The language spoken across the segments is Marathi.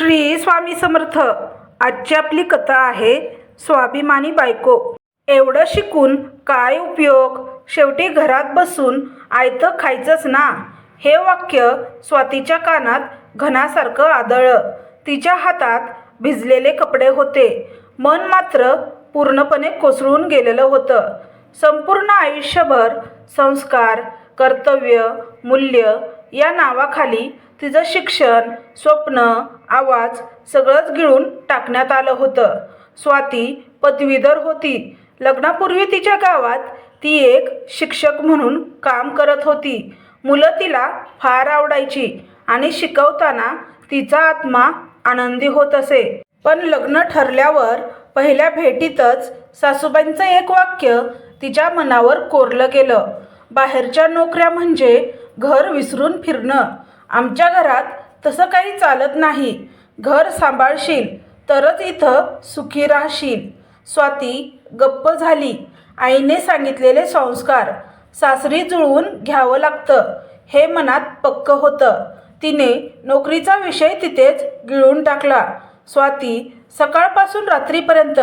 श्री स्वामी समर्थ. आजची आपली कथा आहे स्वाभिमानी बायको. एवढं शिकून काय उपयोग? शेवटी घरात बसून आयतं खायचंच ना? हे वाक्य स्वातीच्या कानात घनासारखं आदळलं. तिच्या हातात भिजलेले कपडे होते. मन मात्र पूर्णपणे कोसळून गेलेलं होतं. संपूर्ण आयुष्यभर संस्कार कर्तव्य मूल्य या नावाखाली तिचं शिक्षण स्वप्न आवाज सगळंच गिळून टाकण्यात आलं होतं. स्वाती पदवीधर होती. लग्नापूर्वी तिच्या गावात ती एक शिक्षक म्हणून काम करत होती. मुलं तिला फार आवडायची आणि शिकवताना तिचा आत्मा आनंदी होत असे. पण लग्न ठरल्यावर पहिल्या भेटीतच सासूबाईंचं एक वाक्य तिच्या मनावर कोरलं गेलं. बाहेरच्या नोकऱ्या म्हणजे घर विसरून फिरणं. आमच्या घरात तसं काही चालत नाही. घर सांभाळशील तरच इथं सुखी राहशील. स्वाती गप्प झाली. आईने सांगितलेले संस्कार सासरी जुळवून घ्यावं लागतं. हे मनात पक्क होतं. तिने नोकरीचा विषय तिथेच गिळून टाकला. स्वाती सकाळपासून रात्रीपर्यंत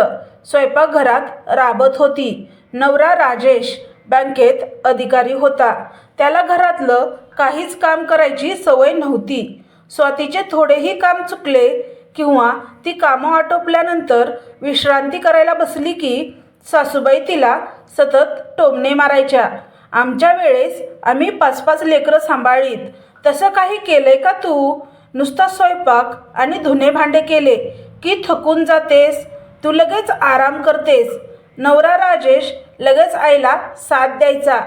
स्वयंपाकघरात राबत होती. नवरा राजेश बँकेत अधिकारी होता. त्याला घरातलं काहीच काम करायची सवय नव्हती. स्वातीचे थोडेही काम चुकले किंवा ती कामं आटोपल्यानंतर विश्रांती करायला बसली की सासूबाई तिला सतत टोमणे मारायच्या. आमच्या वेळेस आम्ही पाच पाच लेकरं सांभाळीत. तसं काही केलंय का तू? नुसता स्वयंपाक आणि धुणे भांडे केले. की थकून जातेस? तू लगेच आराम करतेस. नवरा राजेश लगेच आईला साथ द्यायचा.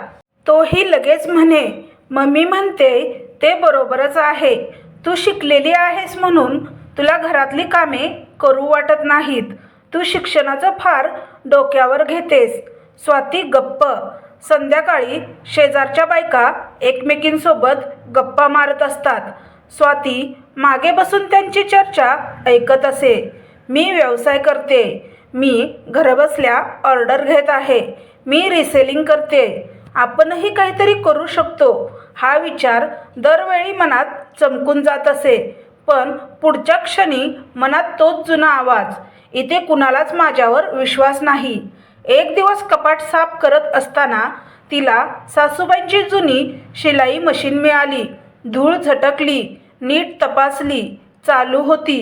तोही लगेच म्हणे मम्मी म्हणते ते बरोबरच आहे. तू शिकलेली आहेस म्हणून तुला घरातली कामे करू वाटत नाहीत. तू शिक्षणाचं फार डोक्यावर घेतेस. स्वाती गप्प. संध्याकाळी शेजारच्या बायका एकमेकींसोबत गप्पा मारत असतात. स्वाती मागे बसून त्यांची चर्चा ऐकत असे. मी व्यवसाय करते. मी घरबसल्या ऑर्डर घेत आहे. मी रिसेलिंग करते. आपणही काहीतरी करू शकतो. हा विचार दरवेळी मनात चमकून जात असे. पण पुढच्या क्षणी मनात तोच जुना आवाज इथे कुणालाच माझ्यावर विश्वास नाही. एक दिवस कपाट साफ करत असताना तिला सासूबाईंची जुनी शिलाई मशीन मिळाली. धूळ झटकली नीट तपासली चालू होती.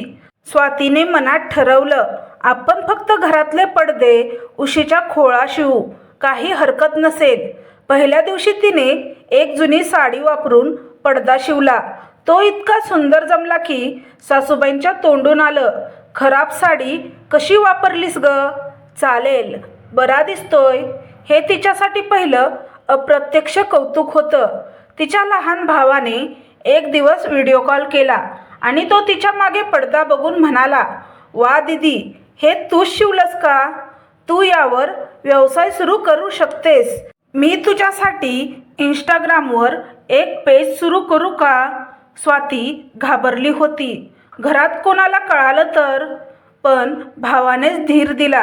स्वातीने मनात ठरवलं आपण फक्त घरातले पडदे उशीच्या खोळा शिवू काही हरकत नसेल. पहिल्या दिवशी तिने एक जुनी साडी वापरून पडदा शिवला. तो इतका सुंदर जमला की सासूबाईंच्या तोंडून आलं. खराब साडी कशी वापरलीस ग? चालेल बरा दिसतोय. हे तिच्यासाठी पहिलं अप्रत्यक्ष कौतुक होतं. तिच्या लहान भावाने एक दिवस व्हिडिओ कॉल केला आणि तो तिच्यामागे पडदा बघून म्हणाला वा दिदी हे तूच शिवलंस का? तू यावर व्यवसाय सुरू करू शकतेस. मी तुझ्यासाठी इंस्टाग्रामवर एक पेज सुरू करू का? स्वाती घाबरली होती. घरात कोणाला कळालं तर? पण भावानेच धीर दिला.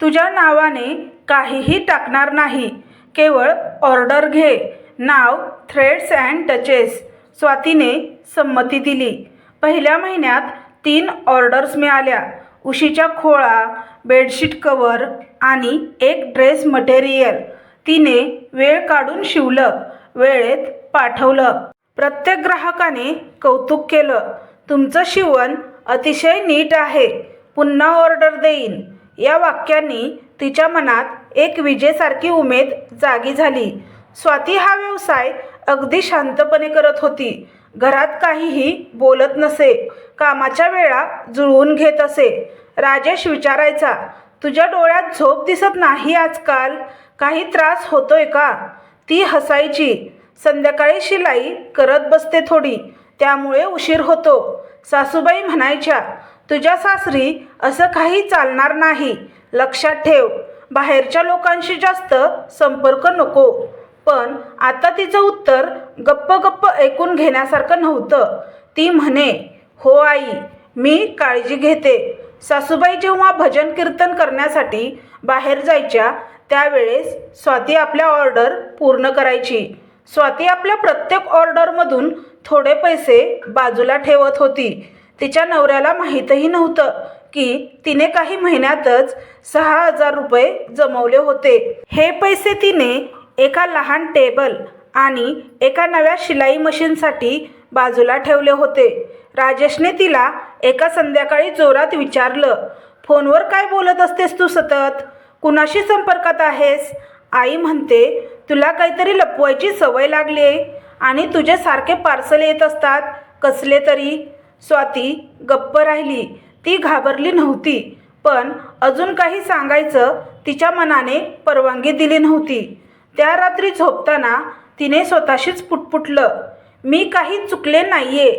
तुझ्या नावाने काहीही टाकणार नाही. केवळ ऑर्डर घे. नाव थ्रेड्स अँड टचेस स्वातीने संमती दिली. पहिल्या महिन्यात तीन ऑर्डर्स मिळाल्या. उशीच्या खोळा बेडशीट कवर आणि एक ड्रेस मटेरियल. तिने वेळ काढून शिवलं वेळेत पाठवलं. प्रत्येक ग्राहकाने कौतुक केलं. तुमचं शिवण अतिशय नीट आहे. पुन्हा ऑर्डर देईन. या वाक्यांनी तिच्या मनात एक विजेसारखी उमेद जागी झाली. स्वाती हा व्यवसाय अगदी शांतपणे करत होती. घरात काहीही बोलत नसे. कामाच्या वेळा जुळवून घेत असे. राजेश विचारायचा तुझ्या डोळ्यात झोप दिसत नाही आजकाल? काही त्रास होतोय का? ती हसायची. संध्याकाळी शिलाई करत बसते थोडी. त्यामुळे उशीर होतो. सासूबाई म्हणायच्या तुझ्या सासरी असं काही चालणार नाही. लक्षात ठेव. बाहेरच्या लोकांशी जास्त संपर्क नको. पण आता तिचं उत्तर गप्प गप्प ऐकून घेण्यासारखं नव्हतं. ती म्हणे हो आई मी काळजी घेते. सासूबाई जेव्हा भजन कीर्तन करण्यासाठी बाहेर जायच्या त्यावेळेस स्वाती आपल्या ऑर्डर पूर्ण करायची. स्वाती आपल्या प्रत्येक ऑर्डरमधून थोडे पैसे बाजूला ठेवत होती. तिच्या नवऱ्याला माहीतही नव्हतं की तिने काही महिन्यातच सहा हजार रुपये जमवले होते. हे पैसे तिने एका लहान टेबल आणि एका नव्या शिलाई मशीनसाठी बाजूला ठेवले होते. राजेशने तिला एका संध्याकाळी जोरात विचारलं फोनवर काय बोलत असतेस तू सतत? कुणाशी संपर्कात आहेस? आई म्हणते तुला काहीतरी लपवायची सवय लागली आहे आणि तुझे सारखे पार्सल येत असतात. कसले तरी. स्वाती गप्प राहिली. ती घाबरली नव्हती पण अजून काही सांगायचं तिच्या मनाने परवानगी दिली नव्हती. त्या रात्री झोपताना तिने स्वतःशीच पुटपुटलं. मी काही चुकले नाहीये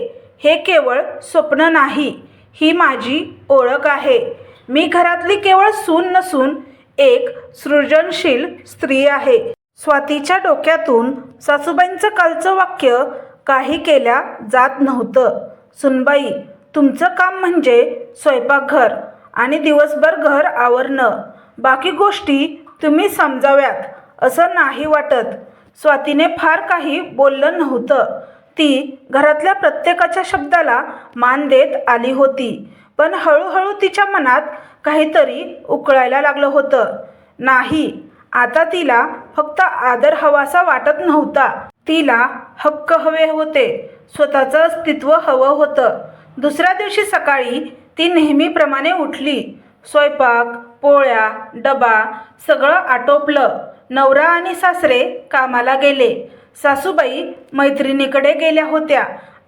हे केवळ स्वप्न नाही ही माझी ओळख आहे. मी घरातली केवळ सून नसून एक सृजनशील स्त्री आहे. स्वातीच्या डोक्यातून सासूबाईंचं कालचं वाक्य काही केल्या जात नव्हतं. सुनबाई तुमचं काम म्हणजे स्वयंपाकघर आणि दिवसभर घर आवरणं. बाकी गोष्टी तुम्ही समजाव्यात असं नाही वाटत. स्वातीने फार काही बोललं नव्हतं. ती घरातल्या प्रत्येकाच्या शब्दाला मान देत आली होती. पण हळूहळू तिच्या मनात काहीतरी उकळायला लागलं होतं. नाही आता तिला फक्त आदर हवासा वाटत नव्हता. तिला हक्क हवे होते. स्वतःचं अस्तित्व हवं होतं. दुसऱ्या दिवशी सकाळी ती नेहमीप्रमाणे उठली. स्वयंपाक पोळ्या डबा सगळं आटोपलं. नवरा आणि सासरे कामाला गेले. सासूबाई मैत्रिणीकडे गेल्या होत्या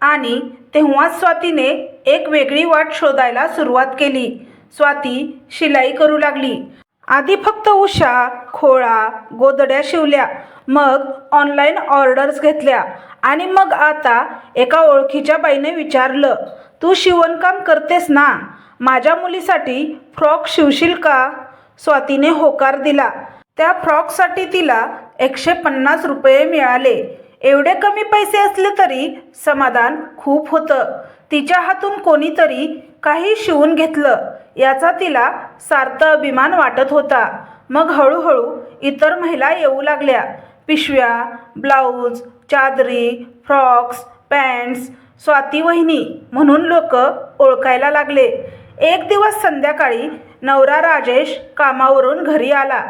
आणि तेव्हाच स्वातीने एक वेगळी वाट शोधायला सुरुवात केली. स्वाती शिलाई करू लागली. आधी फक्त उषा खोळा गोदड्या शिवल्या मग ऑनलाईन ऑर्डर्स घेतल्या आणि मग आता एका ओळखीच्या बाईने विचारलं तू शिवणकाम करतेस ना? माझ्या मुलीसाठी फ्रॉक शिवशील का? स्वातीने होकार दिला. त्या फ्रॉकसाठी तिला एकशे पन्नास रुपये मिळाले. एवढे कमी पैसे असले तरी समाधान खूप होतं. तिच्या हातून कोणीतरी काही शिवून घेतलं याचा तिला सार्थ अभिमान वाटत होता. मग हळूहळू इतर महिला येऊ लागल्या. पिशव्या ब्लाऊज चादरी फ्रॉक्स पॅन्ट्स स्वाती वहिनी म्हणून लोक ओळखायला लागले. एक दिवस संध्याकाळी नवरा राजेश कामावरून घरी आला.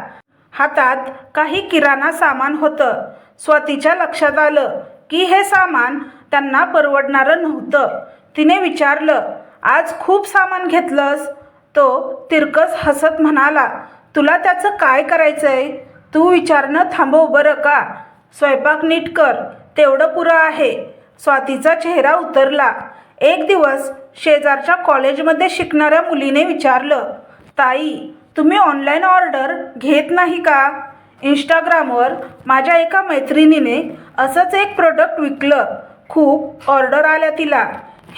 हातात काही किराणा सामान होतं. स्वातीच्या लक्षात आलं की हे सामान त्यांना परवडणारं नव्हतं. तिने विचारलं आज खूप सामान घेतलंस? तो तिरकस हसत म्हणाला तुला त्याचं काय करायचंय? तू विचारणं थांबव बरं का? स्वयंपाक नीट कर तेवढं पुरं आहे. स्वातीचा चेहरा उतरला. एक दिवस शेजारच्या कॉलेजमध्ये शिकणाऱ्या मुलीने विचारलं ताई तुम्ही ऑनलाईन ऑर्डर घेत नाही का? इंस्टाग्रामवर माझ्या एका मैत्रिणीने असंच एक प्रोडक्ट विकलं. खूप ऑर्डर आल्या तिला.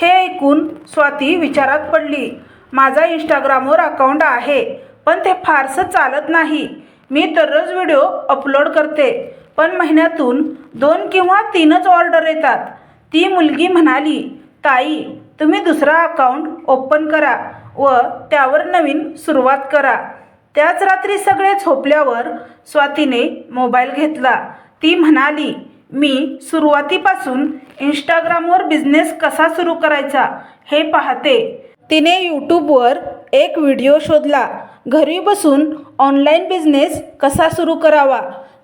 हे ऐकून स्वाती विचारात पडली. माझा इंस्टाग्रामवर अकाउंट आहे पण ते फारसं चालत नाही. मी दररोज व्हिडिओ अपलोड करते पण महिन्यातून दोन किंवा तीनच ऑर्डर येतात. ती मुलगी म्हणाली ताई तुम्ही दुसरा अकाउंट ओपन करा व त्यावर नवीन सुरुवात करा. त्याच रात्री सगळे झोपल्यावर स्वातीने मोबाईल घेतला. ती म्हणाली मी सुरुवातीपासून इंस्टाग्रामवर बिझनेस कसा सुरू करायचा हे पाहते. तिने यूट्यूबवर एक व्हिडिओ शोधला. घरी बसून ऑनलाईन बिझनेस कसा सुरू करावा?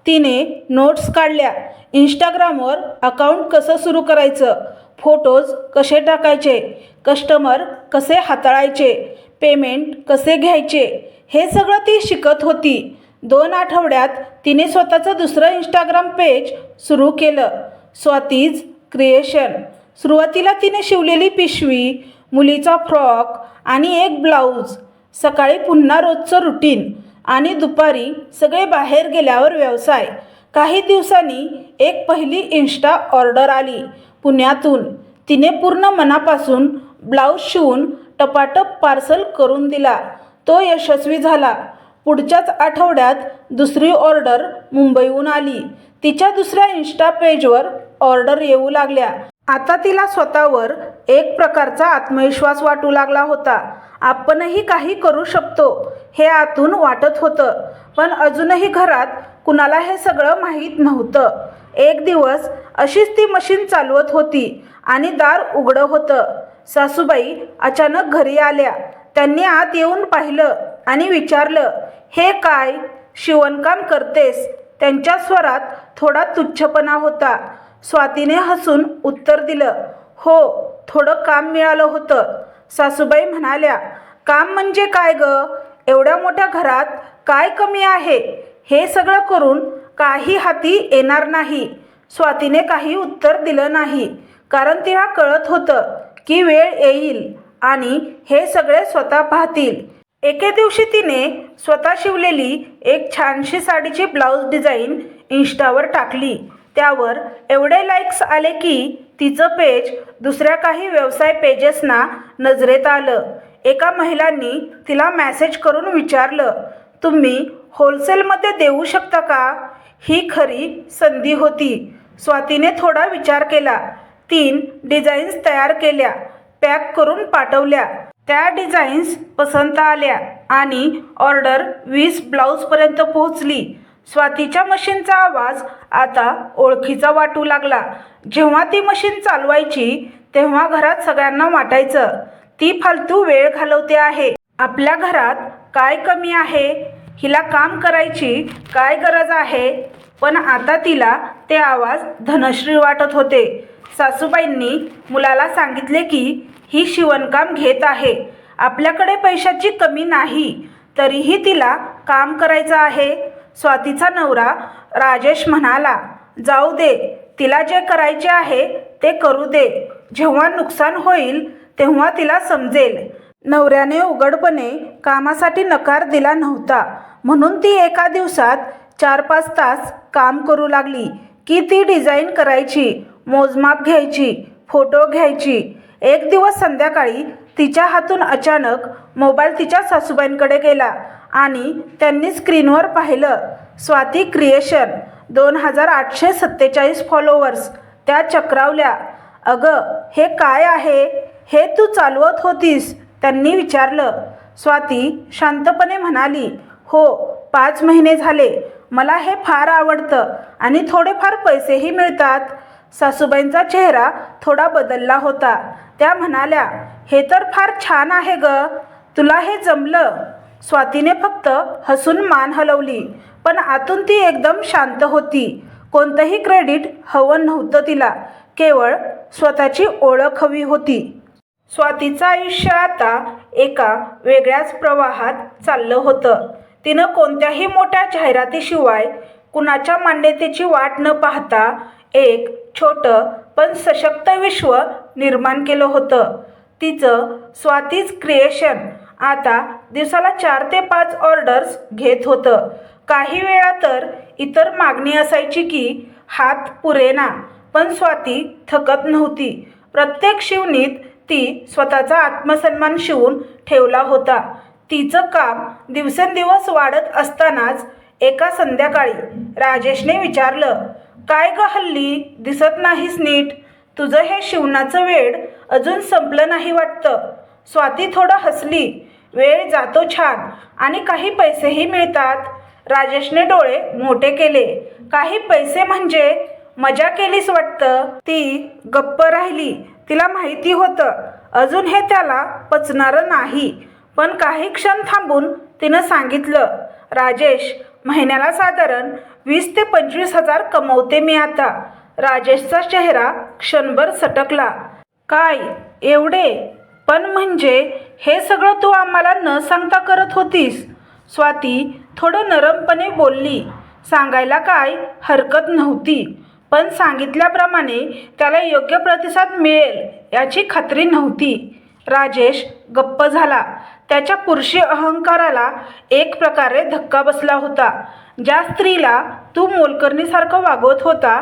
तिने नोट्स काढल्या. इंस्टाग्रामवर अकाउंट कसं सुरू करायचं? फोटोज कसे टाकायचे? कस्टमर कसे हाताळायचे? पेमेंट कसे घ्यायचे? हे सगळं ती शिकत होती. दोन आठवड्यात तिने स्वतःचं दुसरं इंस्टाग्राम पेज सुरू केलं. स्वातीज क्रिएशन. सुरुवातीला तिने शिवलेली पिशवी मुलीचा फ्रॉक आणि एक ब्लाऊज. सकाळी पुन्हा रोजचं रुटीन आणि दुपारी सगळे बाहेर गेल्यावर व्यवसाय. काही दिवसांनी एक पहिली इन्स्टा ऑर्डर आली. पुण्यातून. तिने पूर्ण मनापासून ब्लाऊज शिवून टपाटप पार्सल करून दिला. तो यशस्वी झाला. पुढच्याच आठवड्यात दुसरी ऑर्डर मुंबईहून आली. तिच्या दुसऱ्या इन्स्टा पेजवर ऑर्डर येऊ लागल्या. आता तिला स्वतःवर एक प्रकारचा आत्मविश्वास वाटू लागला होता. आपणही काही करू शकतो हे आतून वाटत होतं. पण अजूनही घरात कुणाला हे सगळं माहीत नव्हतं. एक दिवस अशीच ती मशीन चालवत होती आणि दार उघडं होतं. सासूबाई अचानक घरी आल्या. त्यांनी आत येऊन पाहिलं आणि विचारलं हे काय? शिवणकाम करतेस? त्यांच्या स्वरात थोडा तुच्छपणा होता. स्वातीने हसून उत्तर दिलं हो थोडं काम मिळालं होतं. सासूबाई म्हणाल्या काम म्हणजे काय ग? एवढ्या मोठ्या घरात काय कमी आहे? हे सगळं करून काही हाती येणार नाही. स्वातीने काही उत्तर दिलं नाही. कारण तिला कळत होतं की वेळ येईल आणि हे सगळे स्वतः पाहतील. एके दिवशी तिने स्वतः शिवलेली एक छानशी साडीची ब्लाऊज डिझाईन इन्स्टावर टाकली. त्यावर एवढे लाईक्स आले की तिचं पेज दुसऱ्या काही व्यवसाय पेजेसना नजरेत आलं. एका महिलांनी तिला मॅसेज करून विचारलं तुम्ही होलसेलमध्ये देऊ शकता का? ही खरी संधी होती. स्वातीने थोडा विचार केला. तीन डिझाईन्स तयार केल्या. पॅक करून पाठवल्या. त्या डिझाईन्स पसंत आल्या आणि ऑर्डर वीस ब्लाऊजपर्यंत पोहोचली. स्वातीच्या मशीनचा आवाज आता ओळखीचा वाटू लागला. जेव्हा ती मशीन चालवायची तेव्हा घरात सगळ्यांना वाटायचं ती फालतू वेळ घालवते आहे. आपल्या घरात काय कमी आहे? हिला काम करायची काय गरज आहे? पण आता तिला ते आवाज धनश्री वाटत होते. सासूबाईंनी मुलाला सांगितले की ही शिवणकाम घेत आहे. आपल्याकडे पैशाची कमी नाही. तरीही तिला काम करायचं आहे. स्वातीचा नवरा राजेश म्हणाला जाऊ दे. तिला जे करायचे आहे ते करू दे. जेव्हा नुकसान होईल तेव्हा तिला समजेल. नवऱ्याने उघडपणे कामासाठी नकार दिला नव्हता. म्हणून ती एका दिवसात चार पाच तास काम करू लागली. की ती डिझाईन करायची मोजमाप घ्यायची फोटो घ्यायची. एक दिवस संध्याकाळी तिच्या हातून अचानक मोबाईल तिच्या सासूबाईंकडे गेला आणि त्यांनी स्क्रीनवर पाहिलं स्वाती क्रिएशन दोन हजार आठशे सत्तेचाळीस फॉलोवर्स. त्या चक्रावल्या अगं हे काय आहे? हे तू चालवत होतीस? त्यांनी विचारलं स्वाती शांतपणे म्हणाली हो पाच महिने झाले. मला हे फार आवडतं आणि थोडेफार पैसेही मिळतात. सासूबाईंचा चेहरा थोडा बदलला होता. त्या म्हणाल्या हे तर फार छान आहे ग. तुला हे जमलं. स्वातीने फक्त हसून मान हलवली पण आतून ती एकदम शांत होती. कोणतंही क्रेडिट हवं नव्हतं तिला. केवळ स्वतःची ओळख हवी होती. स्वातीचं आयुष्य आता एका वेगळ्याच प्रवाहात चाललं होतं. तिनं कोणत्याही मोठ्या जाहिरातीशिवाय कुणाच्या मान्यतेची वाट न पाहता एक छोटं पण सशक्त विश्व निर्माण केलं होतं. तिचं स्वातीच क्रिएशन आता दिवसाला चार ते पाच ऑर्डर्स घेत होतं. काही वेळा तर इतर मागणी असायची की हात पुरेना पण स्वाती थकत नव्हती. प्रत्येक शिवणीत ती स्वतःचा आत्मसन्मान शिवून ठेवला होता. तिचं काम दिवसेंदिवस वाढत असतानाच एका संध्याकाळी राजेशने विचारलं काय ग हल्ली? दिसत नाहीस नीट. तुझं हे शिवणाचं वेळ अजून संपलं नाही वाटतं. स्वाती थोडं हसली. वेळ जातो छान. आणि काही पैसेही मिळतात. राजेशने डोळे मोठे केले. काही पैसे म्हणजे? मजा केलीस वाटतं? ती गप्प राहिली. तिला माहिती होतं. अजून हे त्याला पचणारं नाही. पण काही क्षण थांबून तिनं सांगितलं राजेश महिन्याला साधारण वीस ते पंचवीस हजार कमवते मी आता. राजेशचा चेहरा क्षणभर सटकला. काय? एवढे? पण म्हणजे हे सगळं तू आम्हाला न सांगता करत होतीस? स्वाती थोडं नरमपणे बोलली. सांगायला काय हरकत नव्हती. पण सांगितल्याप्रमाणे त्याला योग्य प्रतिसाद मिळेल याची खात्री नव्हती. राजेश गप्प झाला. त्याच्या पुरुषी अहंकाराला एक प्रकारे धक्का बसला होता. ज्या स्त्रीला तू मोलकर्णीसारखं वागवत होता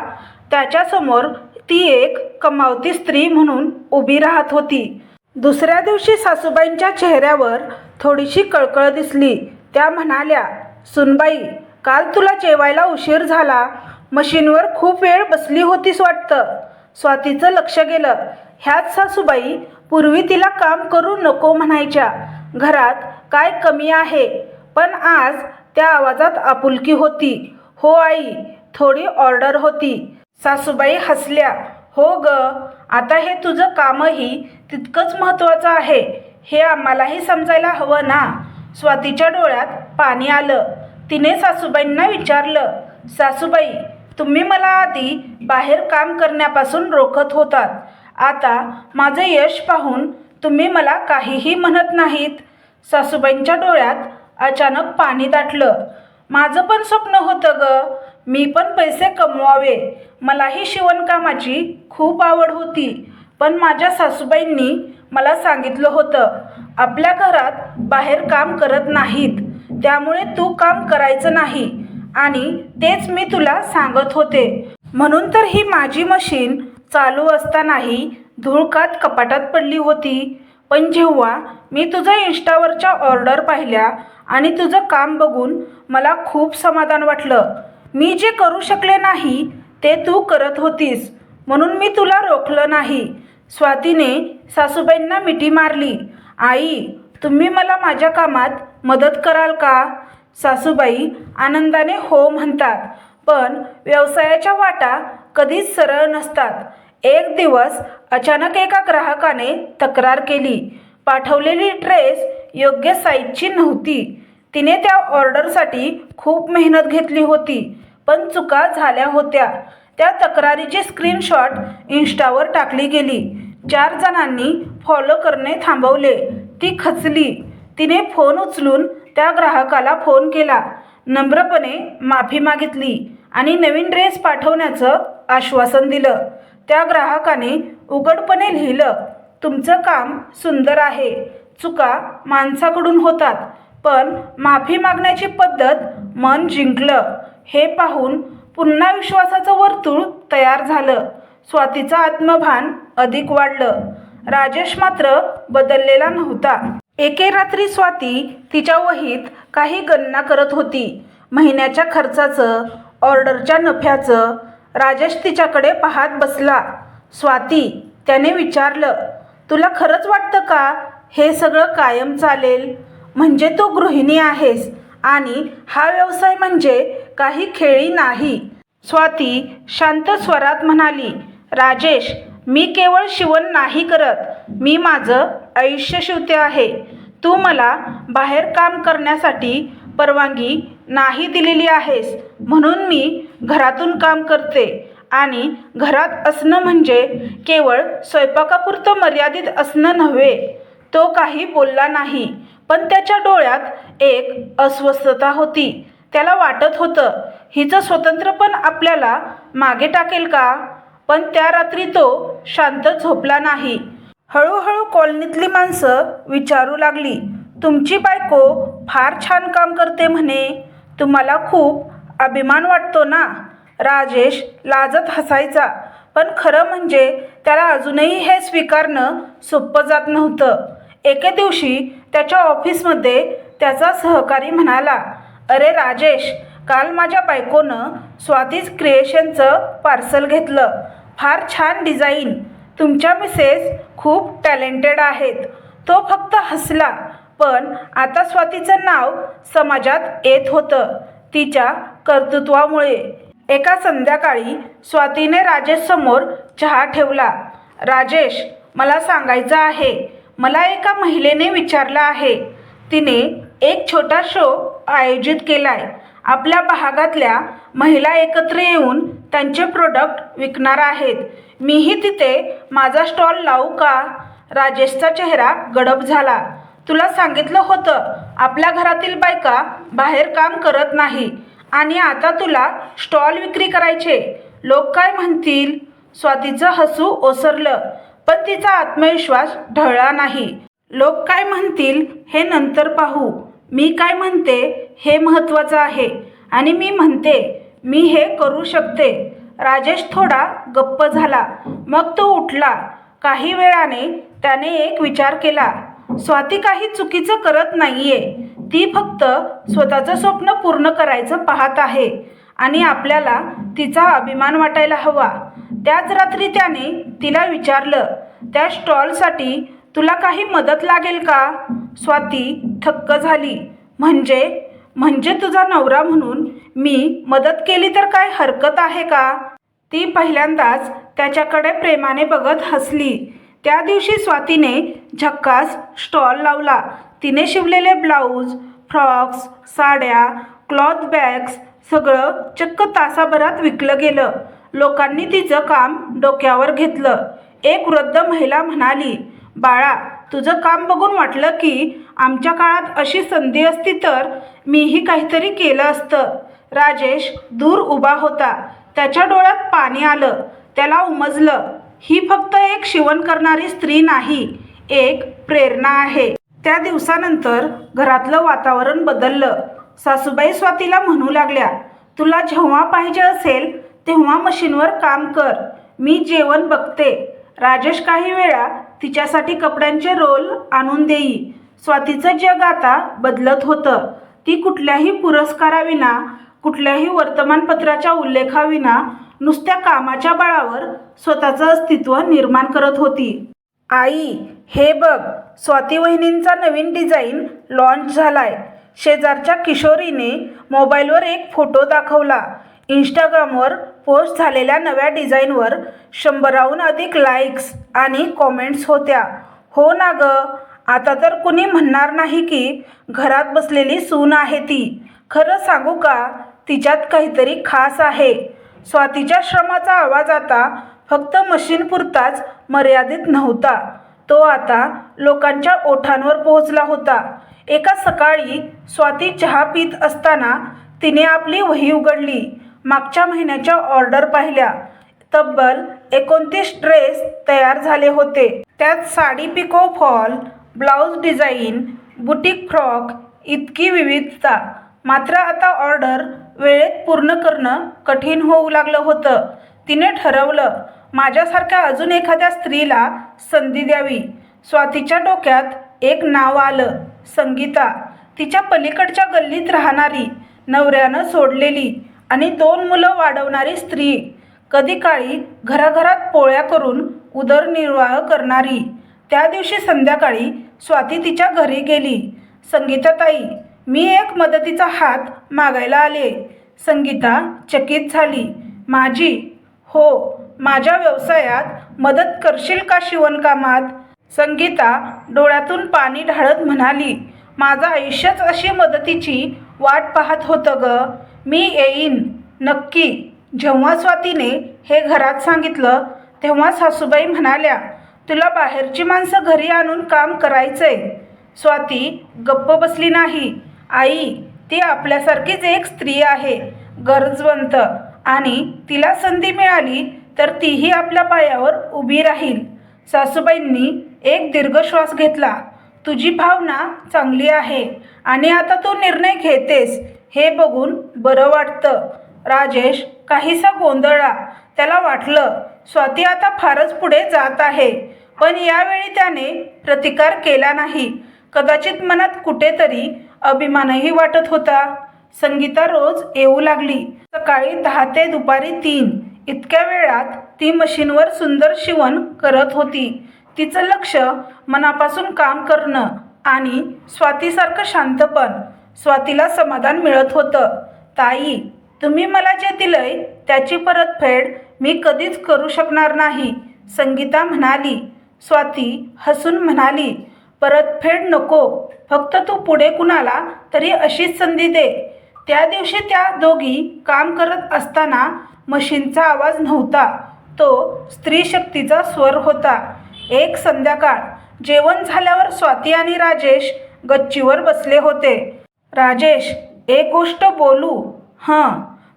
त्याच्यासमोर ती एक कमावती स्त्री म्हणून उभी राहत होती. दुसऱ्या दिवशी सासूबाईंच्या चेहऱ्यावर थोडीशी कळकळ दिसली. त्या म्हणाल्या सुनबाई काल तुला जेवायला उशीर झाला. मशीनवर खूप वेळ बसली होतीस वाटतं. स्वातीचं लक्ष गेलं. ह्याच सासूबाई पूर्वी तिला काम करू नको म्हणायच्या. घरात काय कमी आहे? पण आज त्या आवाजात आपुलकी होती. हो आई थोडी ऑर्डर होती. सासूबाई हसल्या. हो ग आता हे तुझं कामही तितकंच महत्त्वाचं आहे. हे आम्हालाही समजायला हवं ना? स्वातीच्या डोळ्यात पाणी आलं. तिने सासूबाईंना विचारलं सासूबाई तुम्ही मला आधी बाहेर काम करण्यापासून रोखत होतात. आता माझं यश पाहून तुम्ही मला काहीही म्हणत नाहीत. सासूबाईंच्या डोळ्यात अचानक पाणी दाटलं. माझं पण स्वप्न होतं ग. मी पण पैसे कमवावे. मलाही शिवणकामाची खूप आवड होती. पण माझ्या सासूबाईंनी मला सांगितलं होतं आपल्या घरात बाहेर काम करत नाहीत. त्यामुळे तू काम करायचं नाही. आणि तेच मी तुला सांगत होते. म्हणून तर ही माझी मशीन चालू असतानाही धूळकात कपाटात पडली होती. पण जेव्हा मी तुझ्या इंस्टावरच्या ऑर्डर पाहिल्या आणि तुझं काम बघून मला खूप समाधान वाटलं. मी जे करू शकले नाही ते तू करत होतीस. म्हणून मी तुला रोखलं नाही. स्वातीने सासूबाईंना मिठी मारली. आई तुम्ही मला माझ्या कामात मदत कराल का? सासूबाई आनंदाने हो म्हणतात पण व्यवसायाच्या वाटा कधीच सरळ नसतात. एक दिवस अचानक एका ग्राहकाने तक्रार केली. पाठवलेली ड्रेस योग्य साईजची नव्हती. तिने त्या ऑर्डरसाठी खूप मेहनत घेतली होती पण चुका झाल्या होत्या. त्या तक्रारीची स्क्रीनशॉट इन्स्टावर टाकली गेली. चार जणांनी फॉलो करणे थांबवले. ती खचली. तिने फोन उचलून त्या ग्राहकाला फोन केला. नम्रपणे माफी मागितली आणि नवीन ड्रेस पाठवण्याचं आश्वासन दिलं. त्या ग्राहकाने उघडपणे लिहिलं तुमचं काम सुंदर आहे. चुका माणसाकडून होतात पण माफी मागण्याची पद्धत मन जिंकलं हे पाहून पुन्हा विश्वासाचं वर्तुळ तयार झालं. स्वातीचं आत्मभान अधिक वाढलं. राजेश मात्र बदललेला नव्हता. एके रात्री स्वाती तिच्या वहीत काही गणना करत होती. महिन्याच्या खर्चाचं ऑर्डरच्या नफ्याचं राजेश तिच्याकडे पाहत बसला. स्वाती त्याने विचारलं तुला खरंच वाटतं का हे सगळं कायम चालेल? म्हणजे तू गृहिणी आहेस आणि हा व्यवसाय म्हणजे काही खेळी नाही. स्वाती शांत स्वरात म्हणाली राजेश मी केवळ शिवण नाही करत. मी माझं आयुष्य शिवते आहे. तू मला बाहेर काम करण्यासाठी परवानगी नाही दिलेली आहेस. म्हणून मी घरातून काम करते. आणि घरात असणं म्हणजे केवळ स्वयंपाकापुरतं मर्यादित असणं नव्हे. तो काही बोलला नाही. पण त्याच्या डोळ्यात एक अस्वस्थता होती. त्याला वाटत होतं हिचं स्वतंत्रपण आपल्याला मागे टाकेल का? पण त्या रात्री तो शांत झोपला नाही. हळूहळू कॉलनीतली माणसं विचारू लागली तुमची बायको फार छान काम करते म्हणे. तुम्हाला खूप अभिमान वाटतो ना? राजेश लाजत हसायचा पण खरं म्हणजे त्याला अजूनही हे स्वीकारणं सोपं जात नव्हतं. एके दिवशी त्याच्या ऑफिसमध्ये त्याचा सहकारी म्हणाला अरे राजेश काल माझ्या बायकोनं स्वातीज क्रिएशनचं पार्सल घेतलं. फार छान डिझाईन. तुमच्या मिसेस खूप टॅलेंटेड आहेत. तो फक्त हसला पण आता स्वातीचं नाव समाजात येत होतं तिच्या कर्तृत्वामुळे. एका संध्याकाळी स्वातीने राजेशसमोर चहा ठेवला. राजेश मला सांगायचं आहे. मला एका महिलेने विचारलं आहे. तिने एक छोटा शो आयोजित केलाय. आपल्या भागातल्या महिला एकत्र येऊन त्यांचे प्रोडक्ट विकणार आहेत. मीही तिथे माझा स्टॉल लावू का? राजेशचा चेहरा गडप झाला. तुला सांगितलं होतं आपल्या घरातील बायका बाहेर काम करत नाही आणि आता तुला स्टॉल विक्री करायचे. लोक काय म्हणतील? स्वातीचं हसू ओसरलं पण तिचा आत्मविश्वास ढळला नाही. लोक काय म्हणतील हे नंतर पाहू. मी काय म्हणते हे महत्त्वाचं आहे आणि मी म्हणते मी हे करू शकते. राजेश थोडा गप्प झाला. मग तो उठला. काही वेळाने त्याने एक विचार केला. स्वाती काही चुकीचं करत नाहीये. ती फक्त स्वतःचं स्वप्न पूर्ण करायचं पाहत आहे आणि आपल्याला तिचा अभिमान वाटायला हवा. त्याच रात्री त्याने तिला विचारलं त्या स्टॉलसाठी तुला काही मदत लागेल का? स्वाती थक्क झाली. म्हणजे? म्हणजे तुझा नवरा म्हणून मी मदत केली तर काय हरकत आहे का? ती पहिल्यांदाच त्याच्याकडे प्रेमाने बघत हसली. त्या दिवशी स्वातीने झक्कास स्टॉल लावला. तिने शिवलेले ब्लाऊज फ्रॉक्स साड्या क्लॉथ बॅग्स सगळं चक्क तासाभरात विकलं गेलं. लोकांनी तिचं काम डोक्यावर घेतलं. एक वृद्ध महिला म्हणाली बाळा तुझं काम बघून वाटलं की आमच्या काळात अशी संधी असती तर मीही काहीतरी केलं असतं. राजेश दूर उभा होता. त्याच्या डोळ्यात पाणी आलं. त्याला उमजलं. ही फक्त एक शिवण करणारी स्त्री नाही एक प्रेरणा आहे. त्या दिवसानंतर घरातलं वातावरण बदललं. सासूबाई स्वातीला म्हणू लागल्या तुला जेव्हा पाहिजे असेल तेव्हा मशीनवर काम कर. मी जेवण बघते. राजेश काही वेळा तिच्यासाठी कपड्यांचे रोल आणून देई. स्वातीचं जग आता बदलत होतं. ती कुठल्याही पुरस्काराविना कुठल्याही वर्तमानपत्राच्या उल्लेखाविना नुसत्या कामाच्या बळावर स्वतःचं अस्तित्व निर्माण करत होती. आई हे बघ स्वाती वहिनींचा नवीन डिझाईन लॉन्च झालाय. शेजारच्या किशोरीने मोबाईलवर एक फोटो दाखवला. इंस्टाग्रामवर पोस्ट झालेल्या नव्या डिझाईनवर शंभराहून अधिक लाईक्स आणि कॉमेंट्स होत्या. हो ना ग आता तर कुणी म्हणणार नाही की घरात बसलेली सून आहे ती. खरं सांगू का? तिच्यात काहीतरी खास आहे. स्वातीच्या श्रमाचा आवाज आता फक्त मशीनपुरताच मर्यादित नव्हता. तो आता लोकांच्या ओठांवर पोहोचला होता. एका सकाळी स्वाती चहा पित असताना तिने आपली वही उघडली. मागच्या महिन्याच्या ऑर्डर पाहिल्या. तब्बल एकोणतीस ड्रेस तयार झाले होते. त्यात sari picot fall blouse design boutique frock इतकी विविधता. मात्र आता ऑर्डर वेळेत पूर्ण करणं कठीण होऊ लागलं होतं. तिने ठरवलं माझ्यासारख्या अजून एखाद्या स्त्रीला संधी द्यावी. स्वातीच्या डोक्यात एक नाव आलं संगीता. तिच्या पलीकडच्या गल्लीत राहणारी नवऱ्यानं सोडलेली आणि दोन मुलं वाढवणारी स्त्री. कधी काळी घराघरात पोळ्या करून उदरनिर्वाह करणारी. त्या दिवशी संध्याकाळी स्वाती तिच्या घरी गेली. संगीताताई मी एक मदतीचा हात मागायला आले. संगीता चकित झाली. माझी हो माझ्या व्यवसायात मदत करशील का शिवणकामात? संगीता डोळ्यातून पाणी ढाळत म्हणाली. माझं आयुष्यच अशी मदतीची वाट पाहत होतं ग. मी येईन. नक्की. जेव्हा स्वातीने हे घरात सांगितलं तेव्हा सासूबाई म्हणाल्या तुला बाहेरची माणसं घरी आणून काम करायचंय. स्वाती गप्प बसली नाही. आई ती आपल्यासारखीच एक स्त्री आहे गरजवंत. आणि तिला संधी मिळाली तर तीही आपल्या पायावर उभी राहील. सासूबाईंनी एक दीर्घ श्वास घेतला. तुझी भावना चांगली आहे आणि आता तू निर्णय घेतेस हे बघून बरं वाटतं. राजेश काहीसा गोंधळा त्याला वाटलं स्वाती आता फारच पुढे जात आहे. पण यावेळी त्याने प्रतिकार केला नाही. कदाचित मनात कुठेतरी अभिमानही वाटत होता. संगीता रोज येऊ लागली. सकाळी दहा ते दुपारी तीन. इतक्या वेळात ती मशीनवर सुंदर शिवण करत होती. तिचं लक्ष मनापासून काम करणं आणि स्वातीसारखं शांतपण स्वातीला समाधान मिळत होतं. ताई तुम्ही मला जे दिलंय त्याची परतफेड मी कधीच करू शकणार नाही संगीता म्हणाली. स्वाती हसून म्हणाली परतफेड नको. फक्त तू पुढे कुणाला तरी अशीच संधी दे. त्या दिवशी त्या दोघी काम करत असताना मशीनचा आवाज नव्हता. तो स्त्री शक्तीचा स्वर होता. एक संध्याकाळ जेवण झाल्यावर स्वाती आणि राजेश गच्चीवर बसले होते. राजेश एक गोष्ट बोलू? हां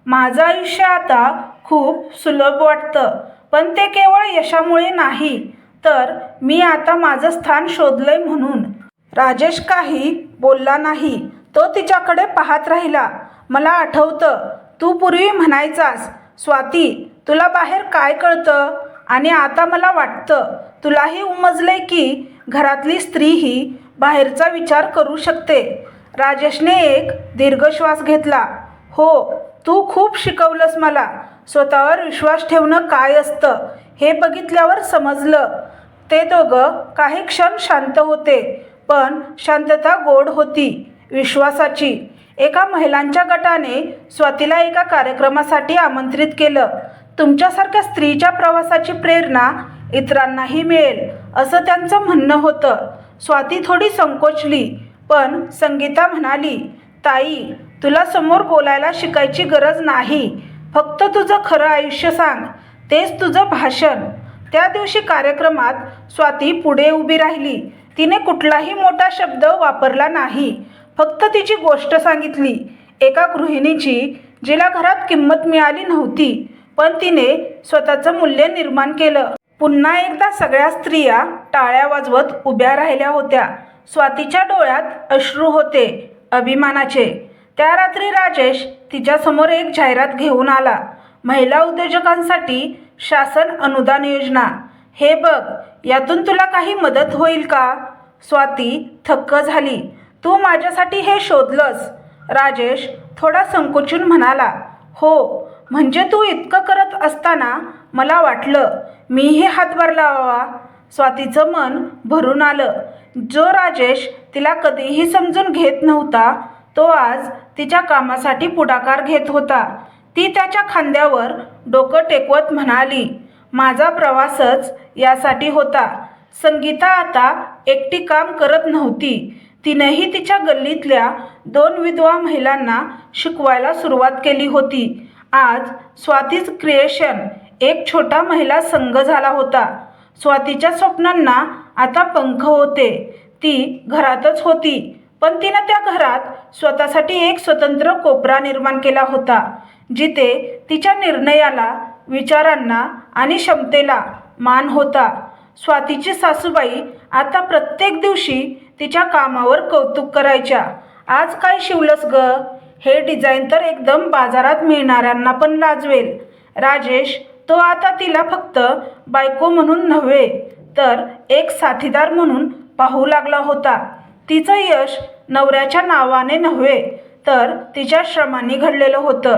माझं आयुष्य आता खूप सुलभ वाटतं पण ते केवळ यशामुळे नाही. तर मी आता माझं स्थान शोधलंय म्हणून. राजेश काही बोलला नाही. तो तिच्याकडे पाहत राहिला. मला आठवतं तू पूर्वी म्हणायचास स्वाती तुला बाहेर काय कळतं? आणि आता मला वाटतं तुलाही उमजलंय की घरातली स्त्रीही बाहेरचा विचार करू शकते. राजेशने एक दीर्घ श्वास घेतला. हो तू खूप शिकवलंस मला. स्वतःवर विश्वास ठेवणं काय असतं? हे बघितल्यावर समजलं. ते दोघं काही क्षण शांत होते पण शांतता गोड होती. विश्वासाची. एका महिलांच्या गटाने स्वातीला एका कार्यक्रमासाठी आमंत्रित केलं. तुमच्यासारख्या स्त्रीच्या प्रवासाची प्रेरणा इतरांनाही मिळेल असं त्यांचं म्हणणं होतं. स्वाती थोडी संकोचली पण संगीता म्हणाली ताई तुला समोर बोलायला शिकायची गरज नाही. फक्त तुझं खरं आयुष्य सांग. तेच तुझं भाषण. त्या दिवशी कार्यक्रमात स्वाती पुढे उभी राहिली. तिने कुठलाही मोठा शब्द वापरला नाही. फक्त तिची गोष्ट सांगितली. एका गृहिणीची जिला घरात किंमत मिळाली नव्हती पण तिने स्वतःचं मूल्य निर्माण केलं. पुन्हा एकदा सगळ्या स्त्रिया टाळ्या वाजवत उभ्या राहिल्या होत्या. स्वातीच्या डोळ्यात अश्रू होते अभिमानाचे. त्या रात्री राजेश तिच्यासमोर एक जाहिरात घेऊन आला. महिला उद्योजकांसाठी शासन अनुदान योजना. हे बघ यातून तुला काही मदत होईल का? स्वाती थक्क झाली. तू माझ्यासाठी हे शोधलंस. राजेश थोडा संकोचून म्हणाला हो म्हणजे तू इतकं करत असताना मला वाटलं मीही हातभार लावावा. स्वातीचं मन भरून आलं. जो राजेश तिला कधीही समजून घेत नव्हता तो आज तिच्या कामासाठी पुढाकार घेत होता. ती त्याच्या खांद्यावर डोकं टेकवत म्हणाली माझा प्रवासच यासाठी होता. संगीता आता एकटी काम करत नव्हती. तिनंही तिच्या गल्लीतल्या दोन विधवा महिलांना शिकवायला सुरुवात केली होती. आज स्वातीच क्रिएशन एक छोटा महिला संघ झाला होता. स्वातीच्या स्वप्नांना आता पंख होते. ती घरातच होती पण तिनं त्या घरात स्वतःसाठी एक स्वतंत्र कोपरा निर्माण केला होता. जिथे तिच्या निर्णयाला विचारांना आणि क्षमतेला मान होता. स्वातीची सासूबाई आता प्रत्येक दिवशी तिच्या कामावर कौतुक करायच्या. आज काय शिवलंस ग? हे डिझाईन तर एकदम बाजारात मिळणाऱ्यांना पण लाजवेल. राजेश तो आता तिला फक्त बायको म्हणून नव्हे तर एक साथीदार म्हणून पाहू लागला होता. तिचं यश नवऱ्याच्या नावाने नव्हे तर तिच्या श्रमाने घडलेलं होतं.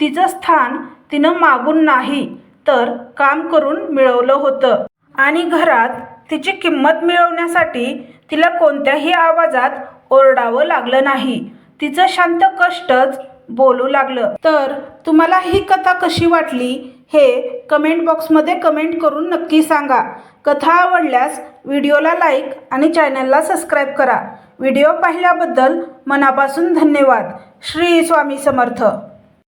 तिचं स्थान तिनं मागून नाही तर काम करून मिळवलं होतं. आणि घरात तिची किंमत मिळवण्यासाठी तिला कोणत्याही आवाजात ओरडावं लागलं नाही. तिचं शांत कष्टच बोलू लागलं. तर तुम्हाला ही कथा कशी वाटली हे कमेंट बॉक्समध्ये कमेंट करून नक्की सांगा. कथा आवडल्यास व्हिडिओला लाईक आणि चॅनलला सबस्क्राईब करा. व्हिडिओ पाहिल्याबद्दल मनापासून धन्यवाद. श्री स्वामी समर्थ.